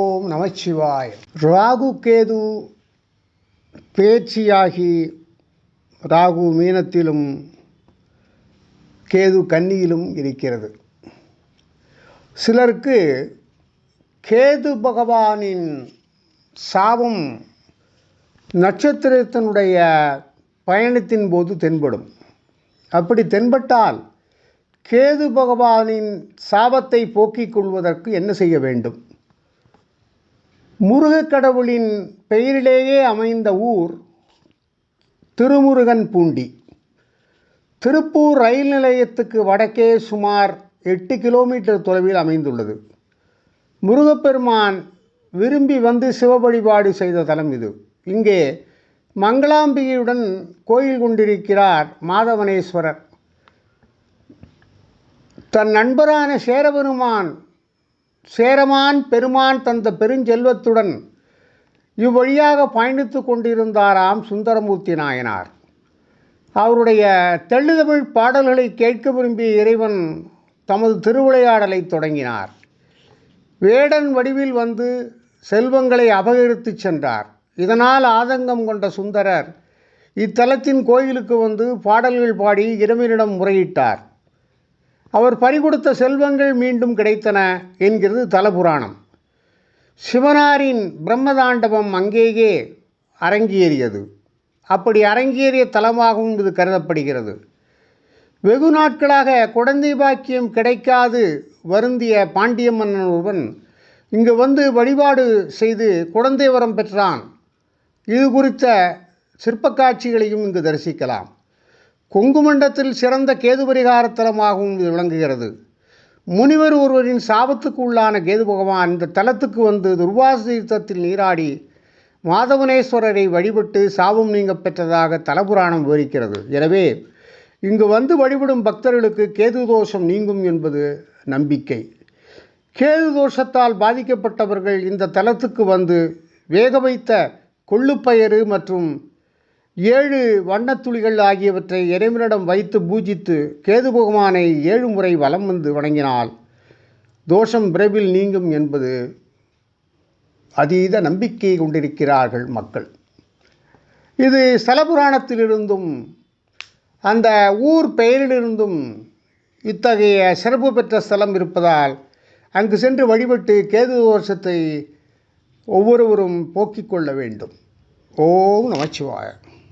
ஓம் நமச்சிவாய் ராகு கேது பேச்சியாகி ராகு மீனத்திலும் கேது கன்னியிலும் இருக்கிறது. சிலருக்கு கேது பகவானின் சாபம் நட்சத்திரத்தினுடைய பயணத்தின் போது தென்படும். அப்படி தென்பட்டால் கேது பகவானின் சாபத்தை போக்கிக் கொள்வதற்கு என்ன செய்ய வேண்டும்? முருகக் கடவுளின் பெயரிலேயே அமைந்த ஊர் திருமுருகன் பூண்டி. திருப்பூர் ரயில் நிலையத்துக்கு வடக்கே சுமார் எட்டு கிலோமீட்டர் தொலைவில் அமைந்துள்ளது. முருகப்பெருமான் விரும்பி வந்து சிவ வழிபாடு செய்த தலம் இது. இங்கே மங்களாம்பிகையுடன் கோயில் கொண்டிருக்கிறார் மாதவனேஸ்வரர். தன் நண்பரான சேரபெருமான் சேரமான் பெருமான் தந்த பெருஞ்செல்வத்துடன் இவ்வழியாக பயணித்து கொண்டிருந்தாராம் சுந்தரமூர்த்தி நாயனார். அவருடைய தெள்ளுதமிழ் பாடல்களை கேட்க விரும்பிய இறைவன் தமது திருவிளையாடலை தொடங்கினார். வேடன் வடிவில் வந்து செல்வங்களை அபகரித்து சென்றார். இதனால் ஆதங்கம் கொண்ட சுந்தரர் இத்தலத்தின் கோயிலுக்கு வந்து பாடல்கள் பாடி இறைவனிடம் முறையிட்டார். அவர் பறிகொடுத்த செல்வங்கள் மீண்டும் கிடைத்தன என்கிறது தலபுராணம். சிவனாரின் பிரம்மதாண்டவம் அங்கேயே அரங்கேறியது. அப்படி அரங்கேறிய தலமாகவும் இது கருதப்படுகிறது. வெகு நாட்களாக குழந்தை பாக்கியம் கிடைக்காது வருந்திய பாண்டிய மன்னன் ஒருவன் இங்கு வந்து வழிபாடு செய்து குழந்தை வரம் பெற்றான். இது குறித்த சிற்பக்காட்சிகளையும் இங்கு தரிசிக்கலாம். கொங்குமண்டத்தில் சிறந்த கேது பரிகாரத்தலமாகவும் இது விளங்குகிறது. முனிவர் ஒருவரின் சாபத்துக்கு உள்ளான கேது பகவான் இந்த தலத்துக்கு வந்து துர்வாச தீர்த்தத்தில் நீராடி மாதவனேஸ்வரரை வழிபட்டு சாபம் நீங்க பெற்றதாக தலபுராணம் விவரிக்கிறது. எனவே இங்கு வந்து வழிபடும் பக்தர்களுக்கு கேது தோஷம் நீங்கும் என்பது நம்பிக்கை. கேது தோஷத்தால் பாதிக்கப்பட்டவர்கள் இந்த தலத்துக்கு வந்து வேக வைத்த கொள்ளுப்பயறு மற்றும் ஏழு வண்ணத்துளிகள் ஆகியவற்றை இறைவனிடம் வைத்து பூஜித்து கேது பகவானை ஏழு முறை வலம் வந்து வணங்கினால் தோஷம் விரைவில் நீங்கும் என்பது அதீத நம்பிக்கை கொண்டிருக்கிறார்கள் மக்கள். இது ஸ்தலபுராணத்திலிருந்தும் அந்த ஊர் பெயரிலிருந்தும் இத்தகைய சிறப்பு பெற்ற ஸ்தலம் இருப்பதால் அங்கு சென்று வழிபட்டு கேது தோஷத்தை ஒவ்வொருவரும் போக்கிக் கொள்ள வேண்டும். ஓம் நமச்சிவாயம்.